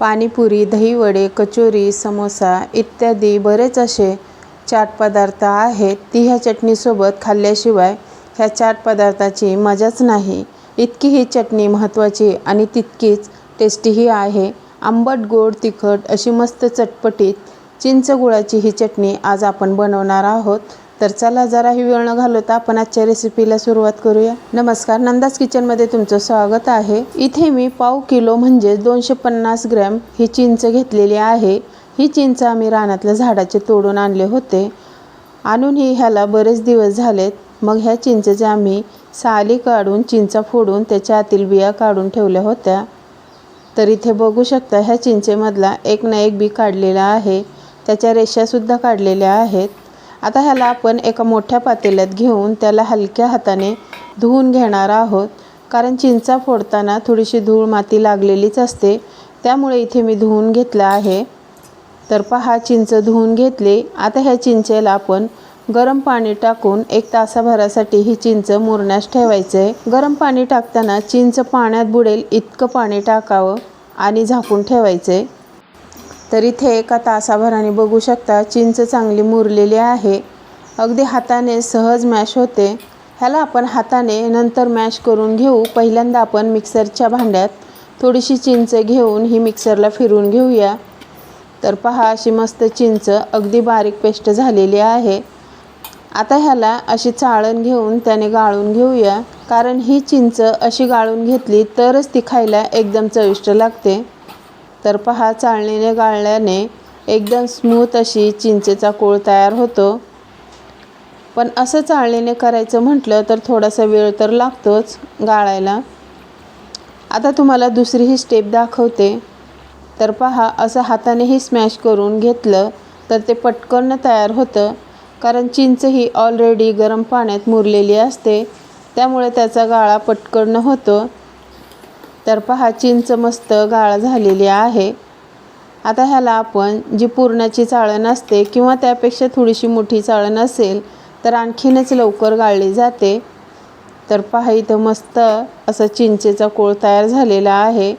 पाणीपुरी दहीवडे कचोरी समोसा इत्यादी बरेच असे चाट पदार्थ आहेत. ती ह्या चटणीसोबत खाल्ल्याशिवाय ह्या चाट पदार्थाची मजाच नाही. इतकी ही चटणी महत्त्वाची आणि तितकीच टेस्टीही आहे. आंबट गोड तिखट अशी मस्त चटपटीत चिंच गुळाची ही चटणी आज आपण बनवणार आहोत. तर चला जराही वेळ न घालवता आपण आजच्या रेसिपीला सुरुवात करूया. नमस्कार नंदास किचनमध्ये तुमचं स्वागत आहे. इथे मी पाव किलो म्हणजे दोनशे पन्नास ग्रॅम ही चिंच घेतलेली आहे. ही चिंच आम्ही रानातल्या झाडाचे तोडून आणले होते. आणूनही ह्याला बरेच दिवस झालेत. मग ह्या चिंचेचे आम्ही साली काढून चिंचा फोडून त्याच्या आतील बिया काढून ठेवल्या होत्या. तर इथे बघू शकता ह्या चिंचेमधला एक ना एक बी काढलेला आहे. त्याच्या रेषासुद्धा काढलेल्या आहेत. आता ह्याला आपण एका मोठ्या पातेल्यात घेऊन त्याला हलक्या हाताने धुवून घेणार आहोत. कारण चिंचा फोडताना थोडीशी धूळ माती लागलेलीच असते. त्यामुळे इथे मी धुवून घेतलं आहे. तर पहा चिंच धुवून घेतली. आता ह्या चिंचेला आपण गरम पाणी टाकून एक तासाभरासाठी ही चिंच मुरण्यास ठेवायचं. आहे गरम पाणी टाकताना चिंच पाण्यात बुडेल इतकं पाणी टाकावं आणि झाकून ठेवायचं. आहे तर इथे एका तासाभराने बघू शकता चिंच चांगली मुरलेली आहे. अगदी हाताने सहज मॅश होते. ह्याला आपण हाताने नंतर मॅश करून घेऊ. पहिल्यांदा आपण मिक्सरच्या भांड्यात थोडीशी चिंच घेऊन ही मिक्सरला फिरून घेऊया. तर पहा अशी मस्त चिंच अगदी बारीक पेस्ट झालेली आहे. आता ह्याला अशी चाळण घेऊन त्याने गाळून घेऊया. कारण ही चिंच अशी गाळून घेतली तरच ती खायला एकदम चविष्ट लागते. तर पहा चाळणीने गाळल्याने एकदम स्मूथ अशी चिंचेचा कोळ तयार होतो. पण असं चाळणीने करायचं म्हटलं तर थोडासा वेळ तर लागतोच गाळायला. आता तुम्हाला दुसरी ही स्टेप दाखवते. तर पहा असं हातानेही स्मॅश करून घेतलं तर ते पटकन तयार होतं कारण चिंच ही ऑलरेडी गरम पाण्यात मुरलेली असते त्यामुळे त्याचा गाळा पटकन होतो. तर पहा चिंच मस्त गाळ झालेली आहे. आता ह्याला आपण जी पुरणाची चाळण असते किंवा त्यापेक्षा थोडीशी मोठी चाळण असेल तर आणखीनच लवकर गाळली जाते. तर पहा इथं मस्त असं चिंचेचा कोळ तयार झालेला आहे.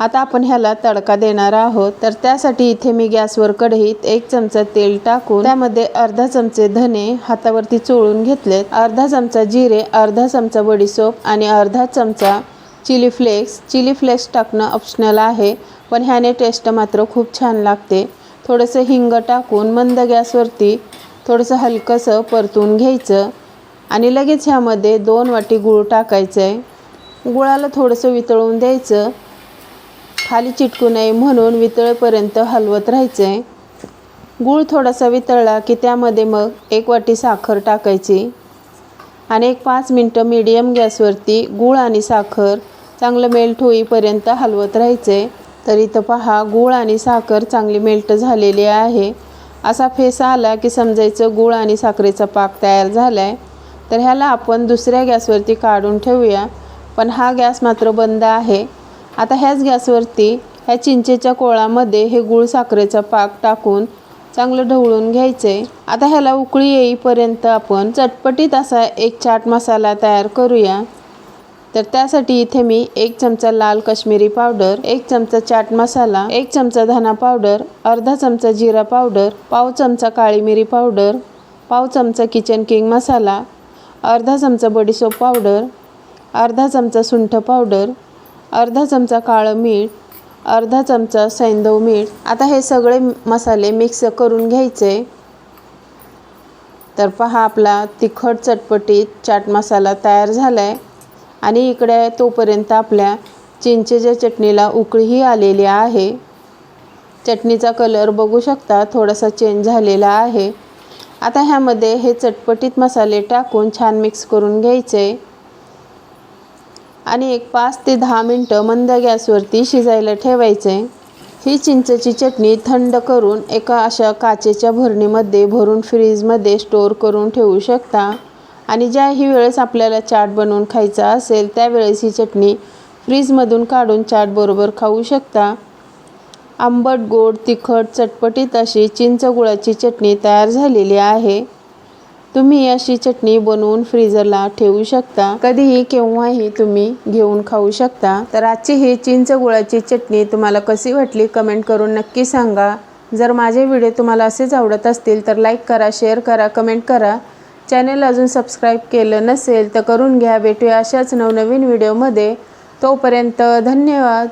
आता आपण ह्याला तडका देणार आहोत. तर त्यासाठी इथे मी गॅसवर कढईत एक चमचा तेल टाकून त्यामध्ये अर्धा चमचे धने हातावरती चोळून घेतलेत. अर्धा चमचा जिरे अर्धा चमचा बडीसोप आणि अर्धा चमचा चिली फ्लेक्स. चिली फ्लेक्स टाकणं ऑप्शनल आहे पण ह्याने टेस्ट मात्र खूप छान लागते. थोडंसं हिंग टाकून मंद गॅसवरती थोडंसं हलकंसं परतून घ्यायचं आणि लगेच ह्यामध्ये दोन वाटी गूळ टाकायचं आहे गुळाला थोडंसं वितळून द्यायचं. खाली चिटकू नये म्हणून वितळेपर्यंत हलवत राहायचं आहे गूळ थोडासा वितळला की त्यामध्ये मग एक वाटी साखर टाकायची. आणि एक पाच मिनटं मीडियम गॅसवरती गूळ आणि साखर चांगलं मेल्ट होईपर्यंत हलवत राहायचे. तर इथं पहा गूळ आणि साखर चांगली मेल्ट झालेली आहे. असा फेस आला की समजायचं गूळ आणि साखरेचा पाक तयार झाला आहे तर ह्याला आपण दुसऱ्या गॅसवरती काढून ठेवूया. पण हा गॅस मात्र बंद आहे. आता ह्याच गॅसवरती ह्या चिंचेच्या कोळामध्ये हे गूळ साखरेचा पाक टाकून चांगलं ढवळून घ्यायचे. आता ह्याला उकळी येईपर्यंत आपण चटपटीत असा एक चाट मसाला तयार करूया. तर त्यासाठी इथे मी एक चमचा लाल काश्मीरी पावडर एक चमचा चाट मसाला एक चमचा धना पावडर अर्धा चमचा जिरा पावडर पाव चमचा काळी मिरी पावडर पाव चमचा किचन किंग मसाला अर्धा चमचा बडीसोप पावडर अर्धा चमचा सुंठ पावडर अर्धा चमचा काळं मीठ अर्धा चमचा सैंदव मीठ. आता हे सगळे मसाले मिक्स करून घ्यायचे. तर पहा आपला तिखट चटपटीत चाट मसाला तयार झाला आहे आणि इकडे तोपर्यंत आपल्या चिंचेच्या चटणीला उकळीही आलेली आहे. चटणीचा कलर बघू शकता थोडासा चेंज झालेला आहे. आता ह्यामध्ये हे चटपटीत मसाले टाकून छान मिक्स करून घ्यायचे. आणि एक पाच ते दहा मिनटं मंद गॅसवरती शिजायला ठेवायचे. ही चिंचेची चटणी थंड करून एका अशा काचेच्या भरणीमध्ये भरून फ्रीजमध्ये स्टोअर करून ठेवू शकता. आणि ज्याही वेळेस आपल्याला चाट बनवून खायचा असेल त्यावेळेस ही चटणी फ्रीजमधून काढून चाटबरोबर खाऊ शकता. आंबट गोड तिखट चटपटीत अशी चिंच गुळाची चटणी तयार झालेली आहे. तुम्ही अशी चटणी बनवून फ्रीजरला ठेवू शकता. कधीही केव्हाही तुम्ही घेऊन खाऊ शकता. तर आजची ही चिंच गुळाची चटणी तुम्हाला कशी वाटली कमेंट करून नक्की सांगा. जर माझे व्हिडिओ तुम्हाला असेच आवडत असतील तर लाईक करा शेअर करा कमेंट करा. चॅनल अजून सबस्क्राईब केलं नसेल तर करून घ्या. भेटूया अशाच नवनवीन व्हिडिओमध्ये. तोपर्यंत धन्यवाद.